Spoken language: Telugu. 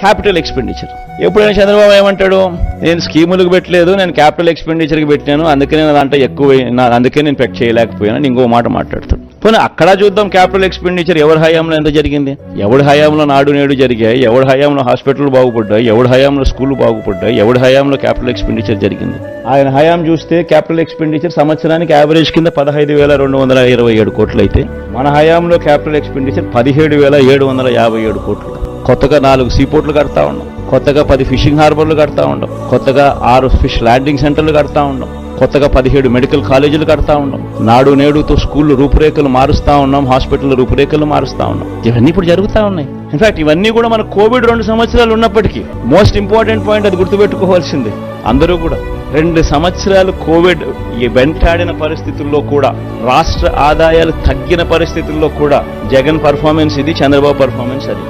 క్యాపిటల్ ఎక్స్పెండిచర్ ఎప్పుడైనా చంద్రబాబు ఏమంటాడు? నేను స్కీములకు పెట్టలేదు నేను క్యాపిటల్ ఎక్స్పెండిచర్కి పెట్టాను అందుకనే నా దాంట్లో ఎక్కువ అందుకే నేను పెట్ చేయలేకపోయాను ఇంకో మాట మాట్లాడతాడు. పోనీ అక్కడ చూద్దాం క్యాపిటల్ ఎక్స్పెండిచర్ ఎవరి హయాంలో ఎంత జరిగింది? ఎవడి హయాంలో నాడు నేడు జరిగాయి? ఎవడి హయాంలో హాస్పిటల్ బాగుపడ్డాయి? ఎవడి హయాంలో స్కూల్ బాగుపడ్డాయి? ఎవడి హయాంలో క్యాపిటల్ ఎక్స్పెండిచర్ జరిగింది? ఆయన హయాం చూస్తే క్యాపిటల్ ఎక్స్పెండిచర్ సంవత్సరానికి యావరేజ్ కింద పదహైదు వేల రెండు వందల ఇరవై ఏడు కోట్లు అయితే మన హయాంలో క్యాపిటల్ ఎక్స్పెండిచర్ పదిహేడు వేల ఏడు వందల యాభై ఏడు కోట్లు. కొత్తగా నాలుగు సీపోర్ట్లు కడతా ఉన్నాం కొత్తగా పది ఫిషింగ్ హార్బర్లు కడతా ఉన్నాం కొత్తగా ఆరు ఫిష్ ల్యాండింగ్ సెంటర్లు కడతా ఉన్నాం కొత్తగా పదిహేడు మెడికల్ కాలేజీలు కడతా ఉన్నాం నాడు నేడుతో స్కూళ్ళు రూపురేఖలు మారుస్తా ఉన్నాం. హాస్పిటల్ రూపురేఖలు మారుస్తా ఉన్నాం. ఇవన్నీ ఇప్పుడు జరుగుతా ఉన్నాయి. ఇన్ఫాక్ట్ ఇవన్నీ కూడా మన కోవిడ్ రెండు సంవత్సరాలు ఉన్నప్పటికీ మోస్ట్ ఇంపార్టెంట్ పాయింట్ అది గుర్తుపెట్టుకోవాల్సింది. అందరూ కూడా రెండు సంవత్సరాలు కోవిడ్ వెంటాడిన పరిస్థితుల్లో కూడా రాష్ట్ర ఆదాయాలు తగ్గిన పరిస్థితుల్లో కూడా జగన్ పర్ఫార్మెన్స్ ఇది చంద్రబాబు పర్ఫార్మెన్స్ అది.